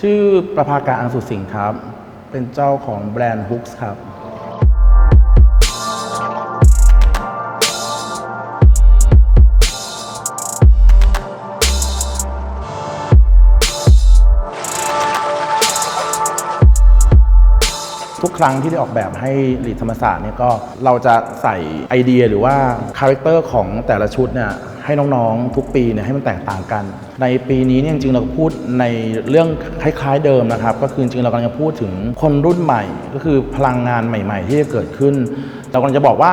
ชื่อประภาการอังสุสิงห์ครับ เป็นเจ้าของแบรนด์ฮุกส์ครับ ทุกครั้งที่ได้ออกแบบให้หลีดธรรมศาสตร์เนี่ยก็เราจะใส่ไอเดียหรือว่าคาแรคเตอร์ของแต่ละชุดเนี่ยให้น้องๆทุกปีเนี่ยให้มันแตกต่างกัน ในปีนี้เนี่ยจริงๆเราก็พูดในเรื่องคล้ายๆเดิมนะครับ ก็คือจริงๆเรากำลังจะพูดถึงคนรุ่นใหม่ ก็คือพลังงานใหม่ ๆ ที่จะเกิดขึ้น เรากำลังจะบอกว่า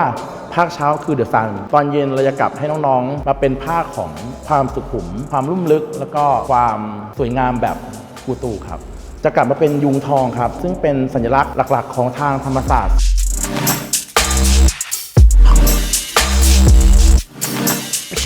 ภาคเช้าคือเดอะซันตอนเย็นเราจะกลับให้น้องๆ มาเป็นภาคของความสุขุม ความลุ่มลึก แล้วก็ความสวยงามแบบกูตูครับ จะกลับมาเป็นยุงทองครับ ซึ่งเป็นสัญลักษณ์หลักๆ ของทางธรรมศาสตร์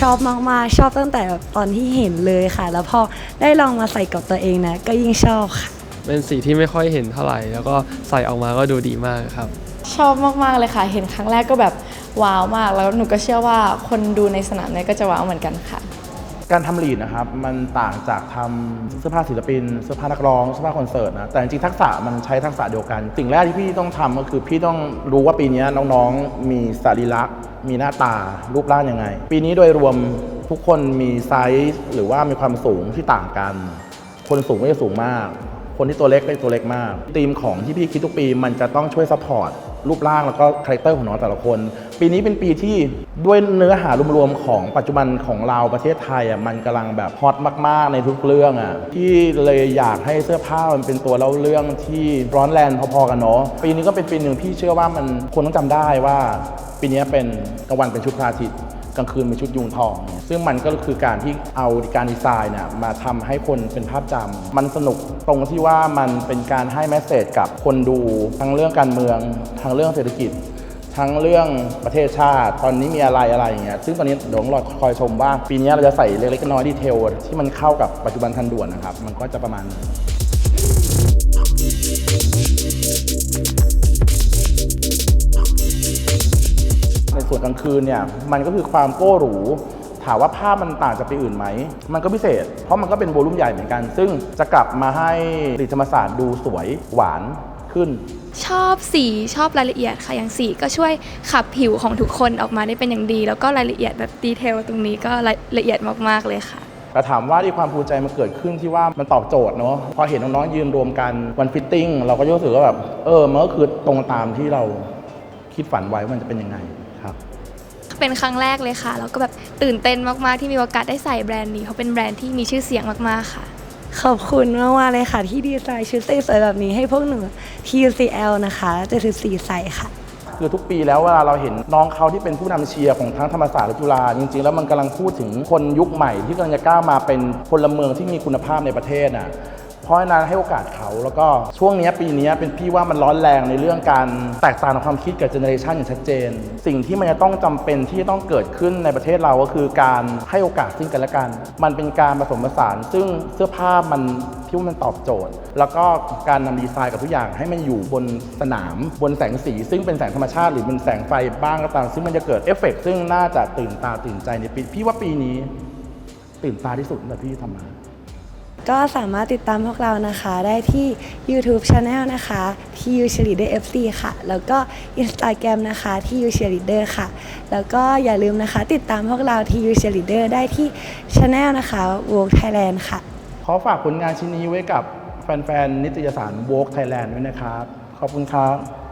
ชอบมากๆ ชอบตั้งแต่แบบตอนที่เห็นเลยค่ะ แล้วพอได้ลองมาใส่กับตัวเองนะ ก็ยิ่งชอบค่ะ เป็นสีที่ไม่ค่อยเห็นเท่าไหร่ แล้วก็ใส่ออกมาก็ดูดีมากครับ ชอบมากๆเลยค่ะ เห็นครั้งแรกก็แบบว้าวมาก แล้วหนูก็เชื่อว่าคนดูในสนามเนี่ยก็จะว้าวเหมือนกันค่ะ การทำลีดนะครับมันต่างจากทำเสื้อผ้าศิลปินเสื้อผ้านักร้องเสื้อผ้าคอนเสิร์ตนะแต่จริงๆทักษะมันใช้ทักษะเดียวกัน สิ่งแรกที่พี่ต้องทำก็คือพี่ต้องรู้ว่าปีนี้น้องๆมีสรีระมีหน้าตารูปร่างยังไง ปีนี้โดยรวมทุกคนมีไซส์หรือว่ามีความสูงที่ต่างกัน คนสูงก็จะสูงมาก คนที่ตัวเล็กก็จะตัวเล็กมากธีมของที่พี่คิดทุกปีมันจะต้องช่วยซัพพอร์ตรูปร่างแล้วก็คาแรคเตอร์ของน้องแต่ละคน ปีนี้เป็นปีที่ด้วยเนื้อหารวมๆของปัจจุบันของเราประเทศไทยอะมันกำลังแบบฮอตมากๆในทุกเรื่องอะที่เลยอยากให้เสื้อผ้ามันเป็นตัวเล่าเรื่องที่ร้อนแรงพอๆกันเนาะปีนี้ก็เป็นปีหนึ่งพี่เชื่อว่ามันคนต้องจำได้ว่า ปีนี้เป็นกลางวันเป็นชุดพระอาทิตย์กลางคืนเป็นชุดยุงทอง ซึ่งมันก็คือการที่เอาการดีไซน์เนี่ยมาทำให้คนเป็นภาพจำมันสนุกตรงที่ว่ามันเป็นการให้แมสเซจกับคนดูทั้งเรื่องการเมืองทั้งเรื่องเศรษฐกิจ ทั้งเรื่องประเทศชาติ ตอนนี้มีอะไรอะไรอย่างเงี้ยซึ่งตอนนี้เดี๋ยวต้องรอคอยชมว่า ปีนี้เราจะใส่เล็กๆน้อยๆดีเทลที่มันเข้ากับปัจจุบันทันด่วนนะครับ มันก็จะประมาณนี้ในส่วนกลางคืนเนี่ยมันก็คือความโก้หรู ถามว่าภาพมันต่างจากปีอื่นไหม มันก็พิเศษ เพราะมันก็เป็นโวลุ่มใหญ่เหมือนกัน ซึ่งจะกลับมาให้ผลิตธรรมศาสตร์ดูสวยหวานขึ้น ชอบสีชอบรายละเอียดค่ะอย่างสีก็ช่วยขับผิวของทุกคนออกมาได้เป็นอย่างดี แล้วก็รายละเอียดแบบดีเทลตรงนี้ก็รายละเอียดมากๆเลยค่ะแต่ถามว่าที่ความภูมิใจมันเกิดขึ้นที่ว่ามันตอบโจทย์เนาะพอเห็นน้องๆยืนรวมกันวันฟิตติ้งเราก็รู้สึกว่าแบบเออมันก็คือตรงตามที่เราคิดฝันไว้ว่ามันจะเป็นยังไงครับ เป็นครั้งแรกเลยค่ะ แล้วก็แบบตื่นเต้นมากๆที่มีโอกาสได้ใส่แบรนด์นี้เพราะเป็นแบรนด์ที่มีชื่อเสียงมากๆค่ะ ขอบคุณมากๆเลยค่ะ ที่ดีไซน์ชุดสวยๆแบบนี้ให้พวกหนู TUCL นะคะ74ใส่ค่ะคือทุกปีแล้วเวลาเราเห็นน้องเขาที่เป็นผู้นำเชียร์ของทั้งธรรมศาสตร์และจุฬาจริงๆ แล้วมันกำลังพูดถึงคนยุคใหม่ที่กำลังจะก้าวมาเป็นพลเมืองที่มีคุณภาพในประเทศน่ะ เพราะฉะนั้นให้โอกาสเขาแล้วก็ช่วงนี้ปีนี้เป็นพี่ว่ามันร้อนแรงในเรื่องการแตกต่างทางความคิดกับเจเนอเรชันอย่างชัดเจน สิ่งที่มันจะต้องจำเป็นที่จะต้องเกิดขึ้นในประเทศเราก็คือการให้โอกาสซึ่งกันและกัน มันเป็นการผสมผสาน ซึ่งเสื้อผ้ามันพี่ว่ามันตอบโจทย์ แล้วก็การนำดีไซน์กับทุกอย่างให้มันอยู่บนสนามบนแสงสี ซึ่งเป็นแสงธรรมชาติหรือเป็นแสงไฟบ้างก็ตามซึ่งมันจะเกิดเอฟเฟกต์ซึ่งน่าจะตื่นตาตื่นใจในปีพี่ว่าปีนี้ ตื่นตาที่สุดแต่พี่ทำมา ก็สามารถติดตามพวกเรานะคะได้ที่ YouTube Channel นะคะ TU Cheerleader FC ค่ะ แล้วก็ Instagram นะคะ TU Cheerleader ค่ะ แล้วก็อย่าลืมนะคะ ติดตามพวกเรา TU Cheerleader ได้ที่ Channel นะคะ Vogue Thailand ค่ะ ขอฝากผลงานชิ้นนี้ไว้กับแฟนๆนิตยสาร Vogue Thailand ด้วยนะครับ ขอบคุณครับ